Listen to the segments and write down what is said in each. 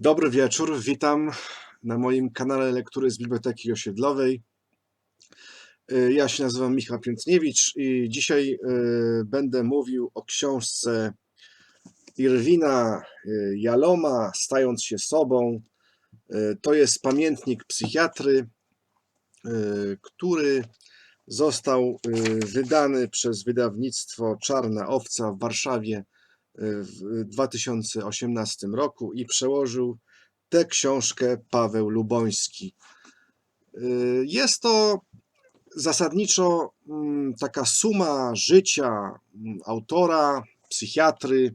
Dobry wieczór, witam na moim kanale Lektury z Biblioteki Osiedlowej. Y, Ja się nazywam Michał Piętniewicz i dzisiaj y, będę mówił o książce Irwina y, Jaloma Stając się sobą. To jest pamiętnik psychiatry, który został wydany przez wydawnictwo Czarna Owca w Warszawie w 2018 roku i przełożył tę książkę Paweł Luboński. Y, Jest to zasadniczo mm, taka suma życia mm, autora, psychiatry,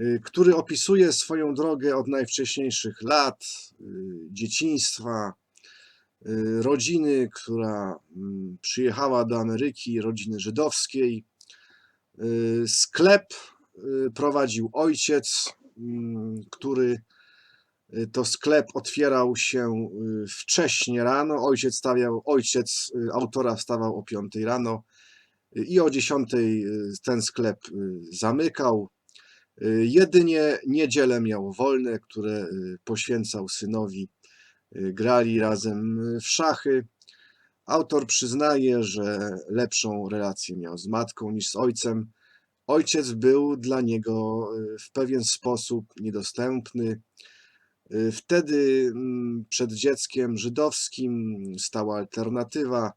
y, który opisuje swoją drogę od najwcześniejszych lat, y, dzieciństwa, rodziny, która mm, przyjechała do Ameryki, rodziny żydowskiej. Sklep prowadził ojciec, mm, który y, to sklep otwierał się y, wcześnie rano. Ojciec stawiał, ojciec y, autora wstawał o 5 rano y, i o 10 y, ten sklep y, zamykał. Y, Jedynie niedzielę miał wolne, które y, poświęcał synowi. Y, Grali razem y, w szachy. Autor przyznaje, że lepszą relację miał z matką niż z ojcem. Ojciec był dla niego y, w pewien sposób niedostępny. Y, Wtedy mm, przed dzieckiem żydowskim stała alternatywa: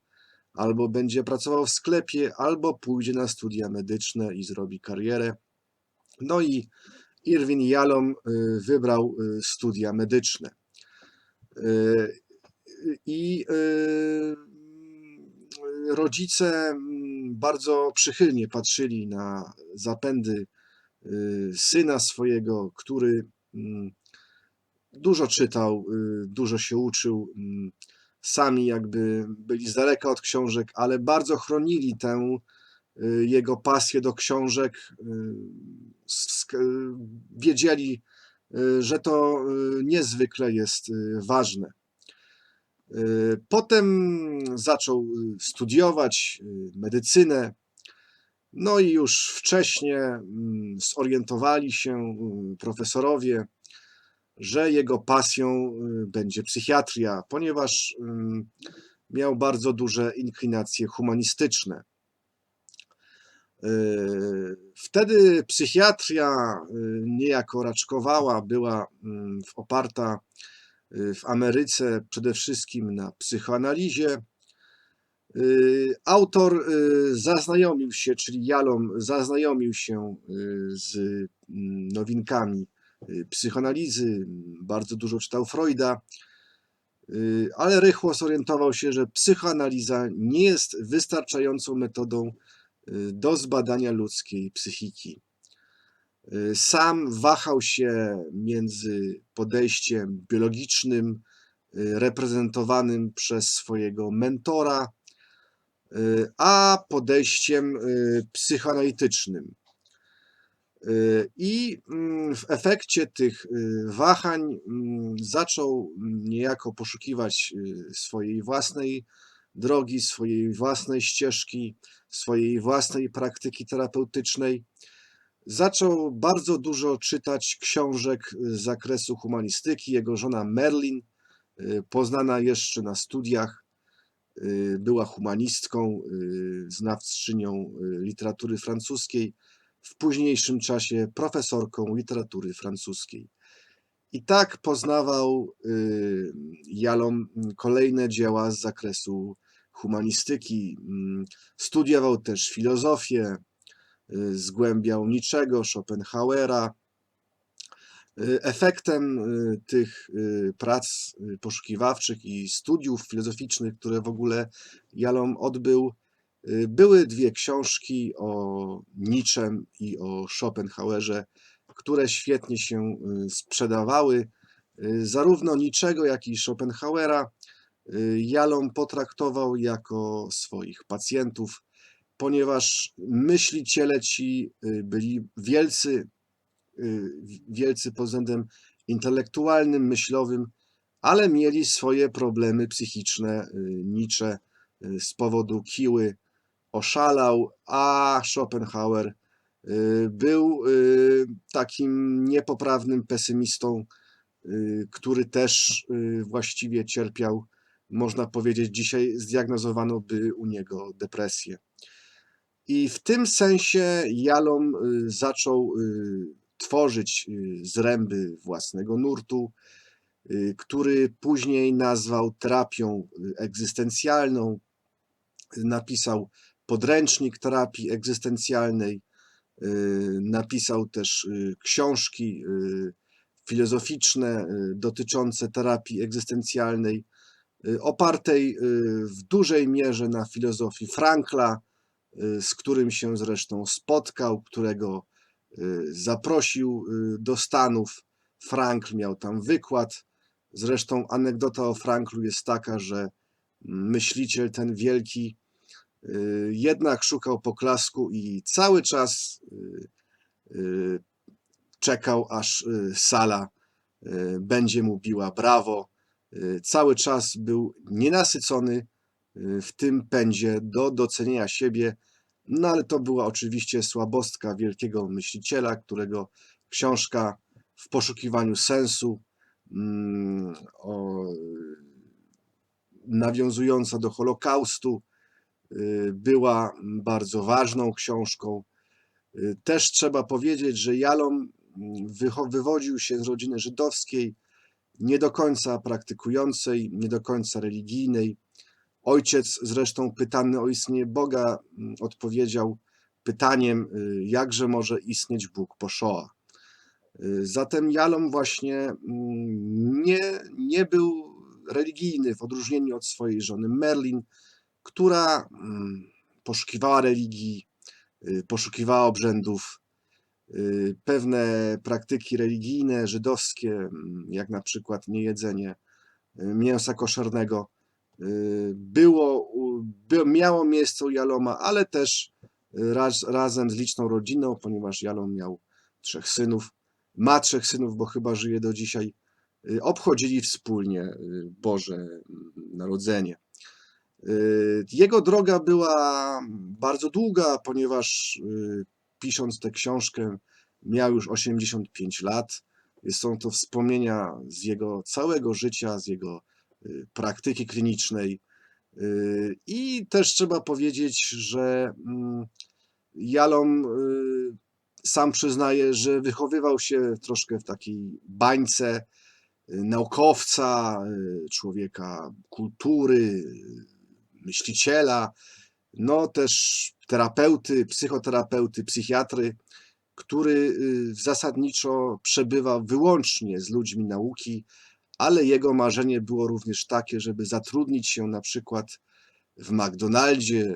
albo będzie pracował w sklepie, albo pójdzie na studia medyczne i zrobi karierę. No i Irwin Jalom y, wybrał studia medyczne. I rodzice mm, bardzo przychylnie patrzyli na zapędy y, syna swojego, który mm, dużo czytał, y, dużo się uczył. mm, Sami jakby byli z daleka od książek, ale bardzo chronili tę y, jego pasję do książek. Wiedzieli, że to niezwykle jest ważne. Y, Potem zaczął y, studiować y, medycynę. No i już wcześnie mm, zorientowali się profesorowie, że jego pasją będzie psychiatria, ponieważ miał bardzo duże inklinacje humanistyczne. Wtedy psychiatria niejako raczkowała, była mm, oparta w Ameryce przede wszystkim na psychoanalizie. Y, Autor y, zaznajomił się, czyli Jalom zaznajomił się y, z mm, nowinkami psychoanalizy, bardzo dużo czytał Freuda, ale rychło zorientował się, że psychoanaliza nie jest wystarczającą metodą do zbadania ludzkiej psychiki. Sam wahał się między podejściem biologicznym, y, reprezentowanym przez swojego mentora, y, a podejściem y, psychoanalitycznym. I mm, w efekcie tych wahań mm, zaczął niejako poszukiwać swojej własnej drogi, swojej własnej ścieżki, swojej własnej praktyki terapeutycznej. Zaczął bardzo dużo czytać książek z zakresu humanistyki. Jego żona Merlin, y, poznana jeszcze na studiach, y, była humanistką, y, znawczynią literatury francuskiej, w późniejszym czasie profesorką literatury francuskiej. I tak poznawał Jalom kolejne dzieła z zakresu humanistyki. Mm, Studiował też filozofię, zgłębiał Niczego, Schopenhauera. Y, Efektem y, tych y, prac y, poszukiwawczych i studiów filozoficznych, które w ogóle Jalom odbył, y, były dwie książki o Niczem i o Schopenhauerze, które świetnie się y, sprzedawały. Y, Zarówno Niczego, jak i Schopenhauera y, Jalom potraktował jako swoich pacjentów, ponieważ myśliciele ci y, byli wielcy, y, wielcy pod względem intelektualnym, myślowym, ale mieli swoje problemy psychiczne. y, Nietzsche z powodu kiły oszalał, a Schopenhauer był takim niepoprawnym pesymistą, który też właściwie cierpiał, można powiedzieć, dzisiaj zdiagnozowano by u niego depresję. I w tym sensie Jalom y, zaczął y, tworzyć y, zręby własnego nurtu, który później nazwał terapią egzystencjalną. Napisał podręcznik terapii egzystencjalnej, napisał też książki filozoficzne dotyczące terapii egzystencjalnej, opartej w dużej mierze na filozofii Frankla, z którym się zresztą spotkał, którego y, zaprosił y, do Stanów. Frankl miał tam wykład. Zresztą anegdota o Franklu jest taka, że myśliciel ten wielki y, jednak szukał poklasku i cały czas y, y, czekał, aż y, sala y, będzie mu biła brawo. Y, Cały czas był nienasycony y, w tym pędzie do docenienia siebie, no ale to była oczywiście słabostka wielkiego myśliciela, którego książka w poszukiwaniu sensu, mm, o, nawiązująca do Holokaustu, y, była bardzo ważną książką. Y, Też trzeba powiedzieć, że Jalom mm, wywodził się z rodziny żydowskiej, nie do końca praktykującej, nie do końca religijnej. Ojciec, zresztą pytany o istnienie Boga, mm, odpowiedział pytaniem, y, jakże może istnieć Bóg po Shoah. Y, Zatem Jalom właśnie mm, nie, nie był religijny w odróżnieniu od swojej żony Merlin, która mm, poszukiwała religii, y, poszukiwała obrzędów. Pewne praktyki religijne, żydowskie, jak na przykład niejedzenie mięsa koszernego, było, u- by, miało miejsce u Jaloma, ale też y, raz, razem z liczną rodziną, ponieważ Jalom miał trzech synów, ma trzech synów, bo chyba żyje do dzisiaj, y, obchodzili wspólnie y, Boże mm, Narodzenie. Y, Jego droga była bardzo długa, ponieważ y, pisząc tę książkę miał już 85 lat. Są to wspomnienia z jego całego życia, z jego y, praktyki klinicznej. Y, I też trzeba powiedzieć, że mm, Jalom y, sam przyznaje, że wychowywał się troszkę w takiej bańce y, naukowca, człowieka kultury, myśliciela, no też terapeuty, psychoterapeuty, psychiatry, który zasadniczo przebywał wyłącznie z ludźmi nauki, ale jego marzenie było również takie, żeby zatrudnić się na przykład w McDonaldzie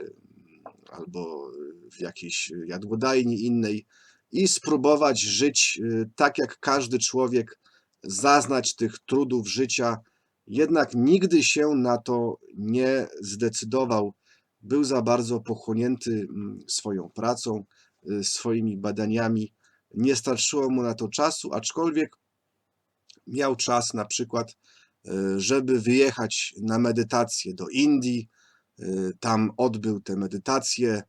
albo w jakiejś jadłodajni innej i spróbować żyć y, tak jak każdy człowiek, zaznać tych trudów życia, jednak nigdy się na to nie zdecydował. Był za bardzo pochłonięty mm, swoją pracą, y, swoimi badaniami. Nie starczyło mu na to czasu, aczkolwiek miał czas na przykład, y, żeby wyjechać na medytację do Indii. y, Tam odbył te medytacje.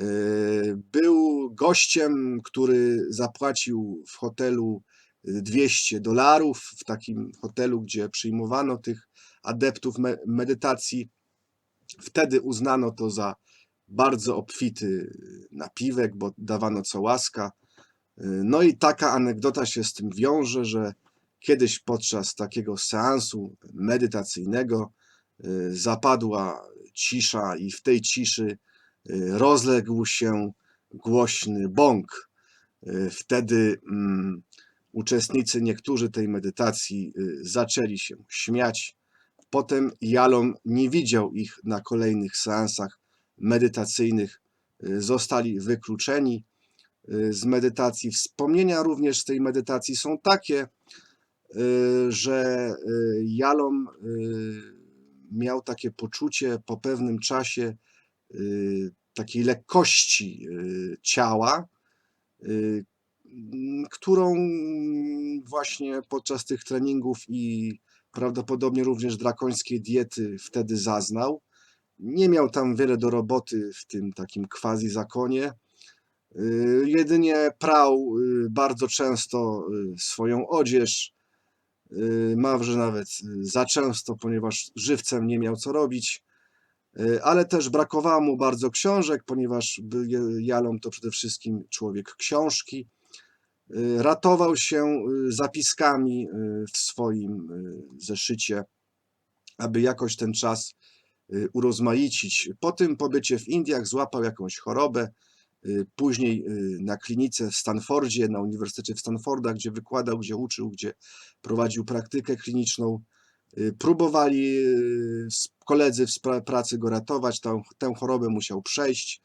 Y, Był gościem, który zapłacił w hotelu y, 200 dolarów, w takim hotelu, gdzie przyjmowano tych adeptów me- medytacji. Wtedy uznano to za bardzo obfity napiwek, bo dawano co łaska. No i taka anegdota się z tym wiąże, że kiedyś podczas takiego seansu medytacyjnego y, zapadła cisza i w tej ciszy y, rozległ się głośny bąk. Y, Wtedy mm, uczestnicy niektórzy tej medytacji zaczęli się śmiać. Potem Jalom nie widział ich na kolejnych seansach medytacyjnych. Zostali wykluczeni z medytacji. Wspomnienia również z tej medytacji są takie, że y, Jalom y, miał takie poczucie po pewnym czasie y, takiej lekkości y, ciała, y, którą właśnie podczas tych treningów i prawdopodobnie również drakońskiej diety wtedy zaznał. Nie miał tam wiele do roboty w tym takim quasi zakonie. Y, Jedynie prał y, bardzo często y, swoją odzież, y, Mawrze nawet y, za często, ponieważ żywcem nie miał co robić, y, ale też brakowało mu bardzo książek, ponieważ był Jalom to przede wszystkim człowiek książki. Y, Ratował się y, zapiskami y, w swoim y, zeszycie, aby jakoś ten czas y, urozmaicić. Po tym pobycie w Indiach złapał jakąś chorobę. Y, Później y, na klinice w Stanfordzie, na Uniwersytecie w Stanforda, gdzie wykładał, gdzie uczył, gdzie prowadził praktykę kliniczną. y, Próbowali koledzy w pracy go ratować, tę, chorobę musiał przejść,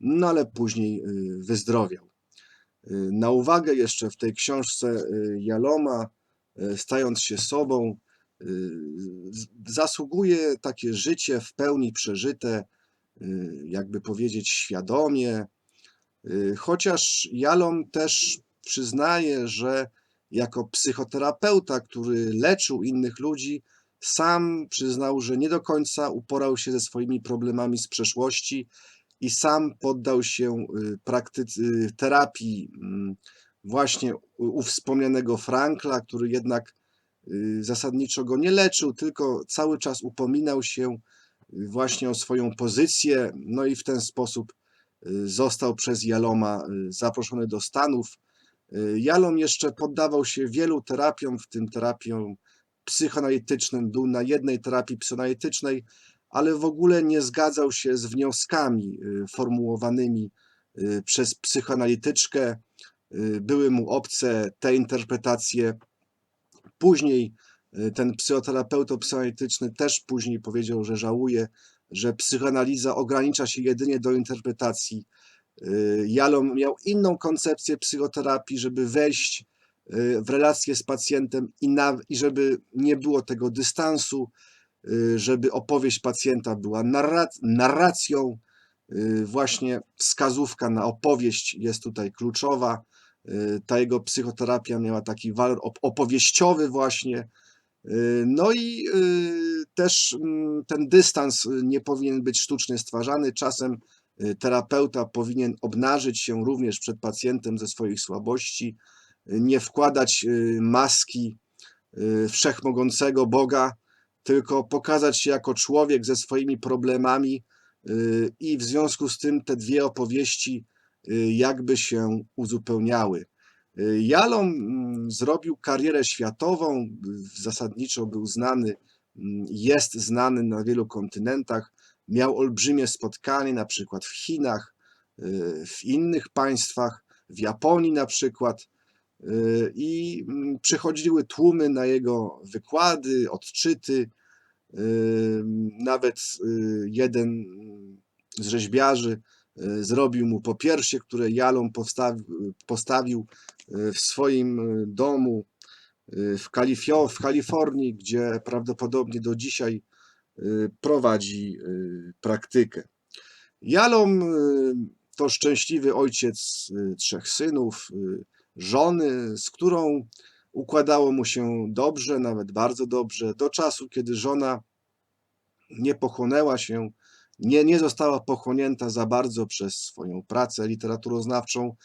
no ale później wyzdrowiał. Na uwagę jeszcze w tej książce Jaloma, stając się sobą, zasługuje takie życie w pełni przeżyte, jakby powiedzieć świadomie, chociaż Jalom też przyznaje, że jako psychoterapeuta, który leczył innych ludzi, sam przyznał, że nie do końca uporał się ze swoimi problemami z przeszłości i sam poddał się y, praktyce terapii mm, właśnie u wspomnianego Frankla, który jednak y, zasadniczo go nie leczył, tylko cały czas upominał się y, właśnie o swoją pozycję, no i w ten sposób y, został przez Jaloma y, zaproszony do Stanów. Y, Jalom jeszcze poddawał się wielu terapiom, w tym terapiom psychoanalitycznym, był na jednej terapii psychoanalitycznej, ale w ogóle nie zgadzał się z wnioskami y, formułowanymi y, przez psychoanalityczkę. Y, Były mu obce te interpretacje. Później y, ten psychoterapeuta psychoanalityczny też później powiedział, że żałuje, że psychoanaliza ogranicza się jedynie do interpretacji. Y, Jalom miał inną koncepcję psychoterapii, żeby wejść y, w relację z pacjentem i, na, i żeby nie było tego dystansu, y, żeby opowieść pacjenta była narrac- narracją. Właśnie wskazówka na opowieść jest tutaj kluczowa. Ta jego psychoterapia miała taki walor op- opowieściowy właśnie. No i też mm, ten dystans y, nie powinien być sztucznie stwarzany. Czasem y, terapeuta powinien obnażyć się również przed pacjentem ze swoich słabości, y, nie wkładać maski wszechmogącego Boga, tylko pokazać się jako człowiek ze swoimi problemami i w związku z tym te dwie opowieści jakby się uzupełniały. Jalom mm, zrobił karierę światową, zasadniczo był znany, jest znany na wielu kontynentach, miał olbrzymie spotkanie, na przykład w Chinach, y, w innych państwach, w Japonii na przykład. Y, I mm, przychodziły tłumy na jego wykłady, odczyty. Y, Nawet jeden z rzeźbiarzy zrobił mu popiersie, które Jalom postawił, w swoim domu w, Kalifio, w Kalifornii, gdzie prawdopodobnie do dzisiaj y, prowadzi y, praktykę. Jalom y, to szczęśliwy ojciec y, trzech synów, y, żony, z którą układało mu się dobrze, nawet bardzo dobrze, do czasu, kiedy żona nie pochłonęła się, nie, nie została pochłonięta za bardzo przez swoją pracę literaturoznawczą.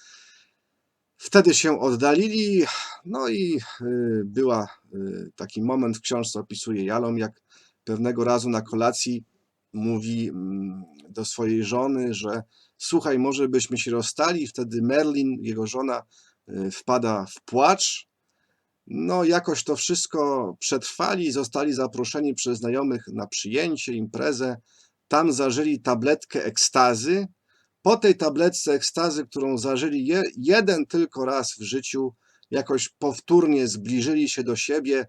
Wtedy się oddalili, no i y, była y, taki moment w książce opisuje Jalom, jak pewnego razu na kolacji mówi mm, do swojej żony, że słuchaj, może byśmy się rozstali. Wtedy Merlin, jego żona, y, wpada w płacz. No, jakoś to wszystko przetrwali, zostali zaproszeni przez znajomych na przyjęcie, imprezę. Tam zażyli tabletkę ekstazy. Po tej tabletce ekstazy, którą zażyli je, jeden tylko raz w życiu, jakoś powtórnie zbliżyli się do siebie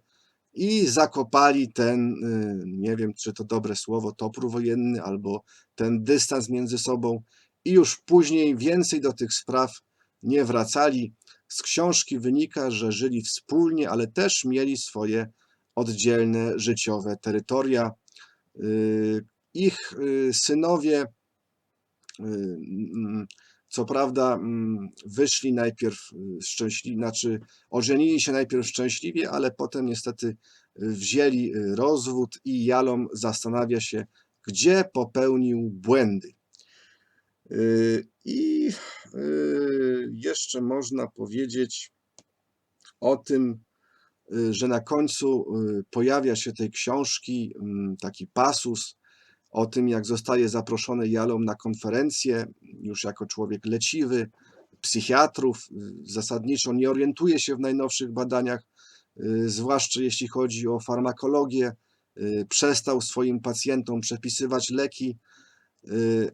i zakopali ten, y, nie wiem czy to dobre słowo, topór wojenny albo ten dystans między sobą i już później więcej do tych spraw nie wracali. Z książki wynika, że żyli wspólnie, ale też mieli swoje oddzielne życiowe terytoria. Y, Ich y, synowie, co prawda, mm, wyszli najpierw szczęśliwi, znaczy ożenili się najpierw szczęśliwie, ale potem niestety y, wzięli y, rozwód i Jalom zastanawia się, gdzie popełnił błędy. Y, I y, jeszcze można powiedzieć o tym, y, że na końcu y, pojawia się tej książki mm, taki pasus o tym, jak zostaje zaproszony Jalom na konferencję, już jako człowiek leciwy, psychiatrów, zasadniczo nie orientuje się w najnowszych badaniach, y, zwłaszcza jeśli chodzi o farmakologię, y, przestał swoim pacjentom przepisywać leki, y,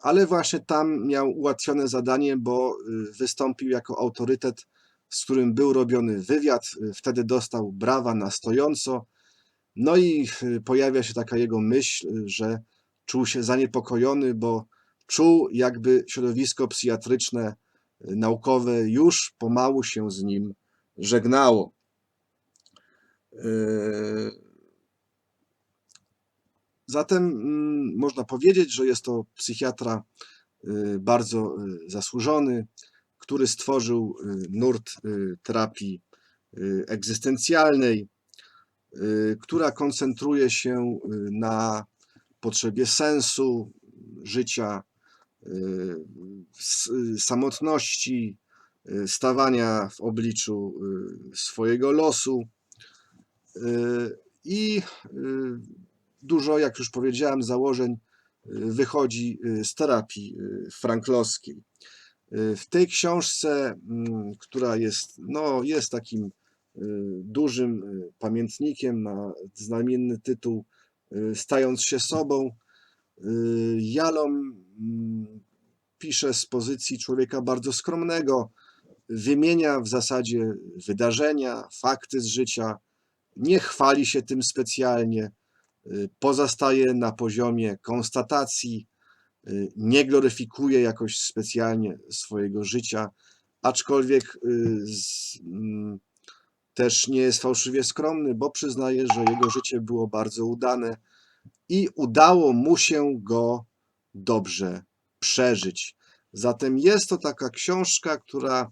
ale właśnie tam miał ułatwione zadanie, bo wystąpił jako autorytet, z którym był robiony wywiad. Wtedy dostał brawa na stojąco. No i y, pojawia się taka jego myśl, y, że czuł się zaniepokojony, bo czuł, jakby środowisko psychiatryczne, y, naukowe już pomału się z nim żegnało. Zatem mm, można powiedzieć, że jest to psychiatra bardzo zasłużony, który stworzył nurt terapii egzystencjalnej, która koncentruje się y, na potrzebie sensu życia, y, y, samotności, y, stawania w obliczu y, swojego losu. Y, I y, dużo, jak już powiedziałem, założeń y, wychodzi y, z terapii y, franklowskiej. Y, W tej książce, mm, która jest, no, jest takim y, dużym y, pamiętnikiem, ma znamienny tytuł y, Stając się sobą, y, Jalom mm, pisze z pozycji człowieka bardzo skromnego, wymienia w zasadzie wydarzenia, fakty z życia, nie chwali się tym specjalnie, y, pozostaje na poziomie konstatacji, y, nie gloryfikuje jakoś specjalnie swojego życia, aczkolwiek y, z, mm, też nie jest fałszywie skromny, bo przyznaje, że jego życie było bardzo udane i udało mu się go dobrze przeżyć. Zatem jest to taka książka, która,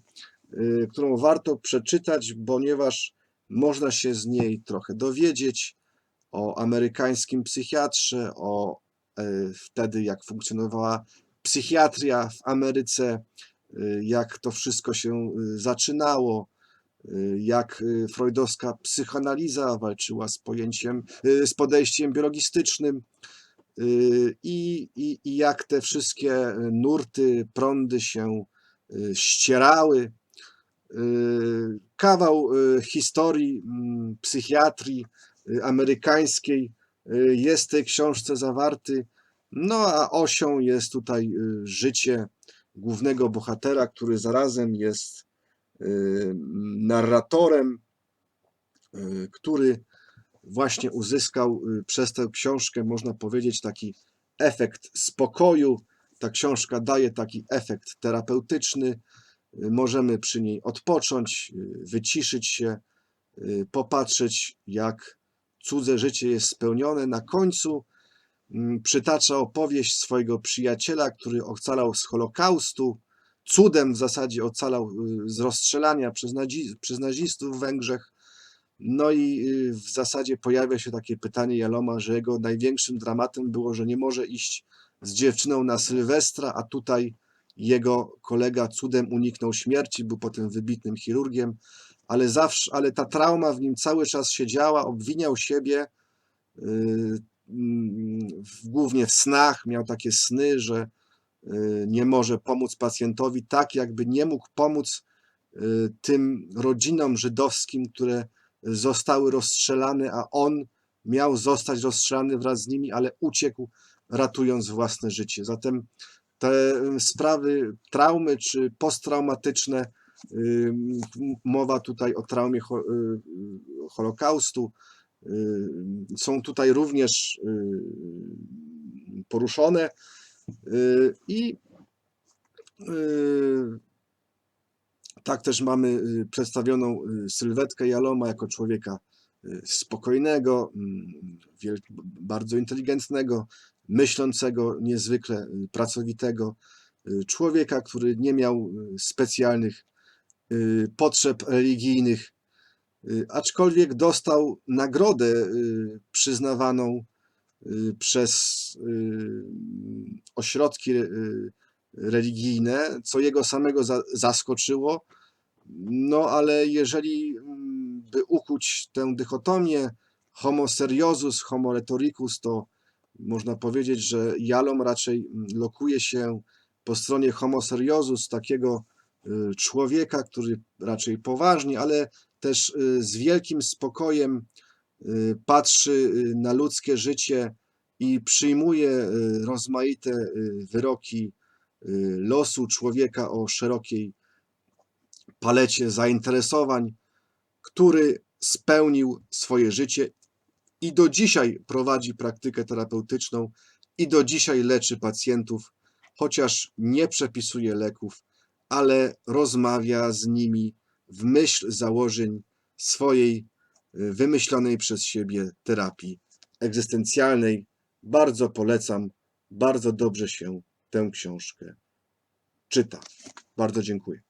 y, którą warto przeczytać, ponieważ można się z niej trochę dowiedzieć o amerykańskim psychiatrze, o e, wtedy jak funkcjonowała psychiatria w Ameryce, y, jak to wszystko się y, zaczynało, jak y, freudowska psychoanaliza walczyła z pojęciem, y, z podejściem biologistycznym y, i, i, i jak te wszystkie nurty, prądy się y, ścierały. Y, Kawał y, historii mm, psychiatrii y, amerykańskiej y, jest w tej książce zawarty. No a osią jest tutaj y, życie głównego bohatera, który zarazem jest y, narratorem, y, który właśnie uzyskał y, przez tę książkę, można powiedzieć, taki efekt spokoju. Ta książka daje taki efekt terapeutyczny. Y, Możemy przy niej odpocząć, y, wyciszyć się, y, popatrzeć, jak cudze życie jest spełnione. Na końcu mm, przytacza opowieść swojego przyjaciela, który ocalał z Holokaustu, cudem w zasadzie ocalał y, z rozstrzelania przez, nadzi- przez nazistów w Węgrzech. No i y, w zasadzie pojawia się takie pytanie Jaloma, że jego największym dramatem było, że nie może iść z dziewczyną na Sylwestra, a tutaj jego kolega cudem uniknął śmierci, był potem wybitnym chirurgiem, ale zawsze, ale ta trauma w nim cały czas siedziała, obwiniał siebie, y, mm, w- głównie w snach, miał takie sny, że nie może pomóc pacjentowi, tak jakby nie mógł pomóc y, tym rodzinom żydowskim, które zostały rozstrzelane, a on miał zostać rozstrzelany wraz z nimi, ale uciekł, ratując własne życie. Zatem te y, sprawy traumy czy posttraumatyczne, y, mowa tutaj o traumie ho- y, y, Holokaustu, y, są tutaj również y, poruszone y, i y, tak też mamy y, przedstawioną y, sylwetkę Jaloma jako człowieka y, spokojnego, mm, bardzo inteligentnego, myślącego, niezwykle y, pracowitego, y, człowieka, który nie miał y, specjalnych y, potrzeb religijnych, y, aczkolwiek dostał nagrodę y, przyznawaną y, przez y, ośrodki y, religijne, co jego samego za- zaskoczyło. No ale jeżeli mm, by ukuć tę dychotomię homo seriosus, homo rhetoricus, to można powiedzieć, że Jalom raczej mm, lokuje się po stronie homo seriosus, takiego y, człowieka, który raczej poważnie, ale też y, z wielkim spokojem y, patrzy y, na ludzkie życie i przyjmuje y, rozmaite y, wyroki y, losu człowieka o szerokiej palecie zainteresowań, który spełnił swoje życie i do dzisiaj prowadzi praktykę terapeutyczną i do dzisiaj leczy pacjentów, chociaż nie przepisuje leków, ale rozmawia z nimi w myśl założeń swojej y, wymyślonej przez siebie terapii egzystencjalnej. Bardzo polecam, bardzo dobrze się tę książkę czyta. Bardzo dziękuję.